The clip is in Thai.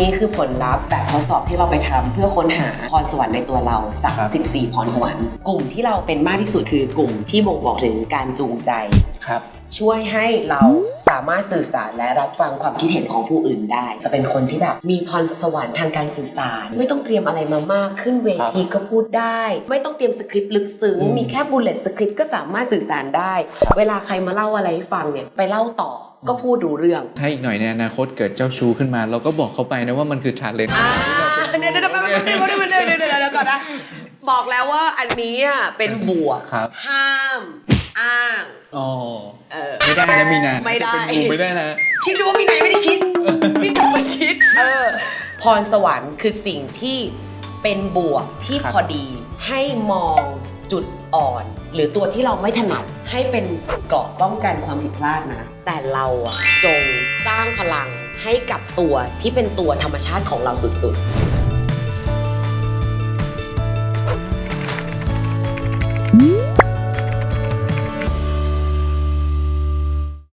นี้คือผลลัพธ์แบบทดสอบที่เราไปทำเพื่อค้นหาพรสวรรค์ในตัวเราครับ34 พรสวรรค์ กลุ่มที่เราเป็นมากที่สุดคือกลุ่มที่บ่งบอกถึงการจูงใจ ครับ ช่วยให้เราสามารถสื่อสารและรับฟังความคิดเห็นของผู้อื่นได้ จะเป็นคนที่แบบมีพรสวรรค์ทางการสื่อสาร ไม่ต้องเตรียมอะไรมามาก ขึ้นเวทีก็พูดได้ ไม่ต้องเตรียมสคริปต์ลึกซึ้งมีแค่บุลเลตสคริปต์ก็สามารถสื่อสารได้ เวลาใครมาเล่าอะไรให้ฟังเนี่ยไปเล่าต่อก็พูดดูเรื่อง ถ้าอีกหน่อยในอนาคตเกิดเจ้าชู้ขึ้นมา เราก็บอกเขาไปนะว่ามันคือชาเลนจ์อ่าเดี๋ยวเดี๋ยวเดี๋ยวเดี๋ยวเดี๋ยวเดี๋ยวเดี๋ยวก่อนนะบอกแล้วว่าอันนี้เป็นบวกห้าม อ้างอ๋อเออ ไม่ได้นะมีนาไม่ได้ จะเป็นงูไม่ได้นะ คิดดูว่าพี่ไหนไม่ได้คิด พี่ต้องมาคิด เออ พรสวรรค์คือสิ่งที่เป็นบวกที่ครับ พอดี ให้มองจุดอ่อน หรือตัวที่เราไม่ถนัดให้เป็นเกราะป้องกันความผิดพลาดนะ แต่เราอะจงสร้างพลังให้กับตัวที่เป็นตัวธรรมชาติของเราสุดๆ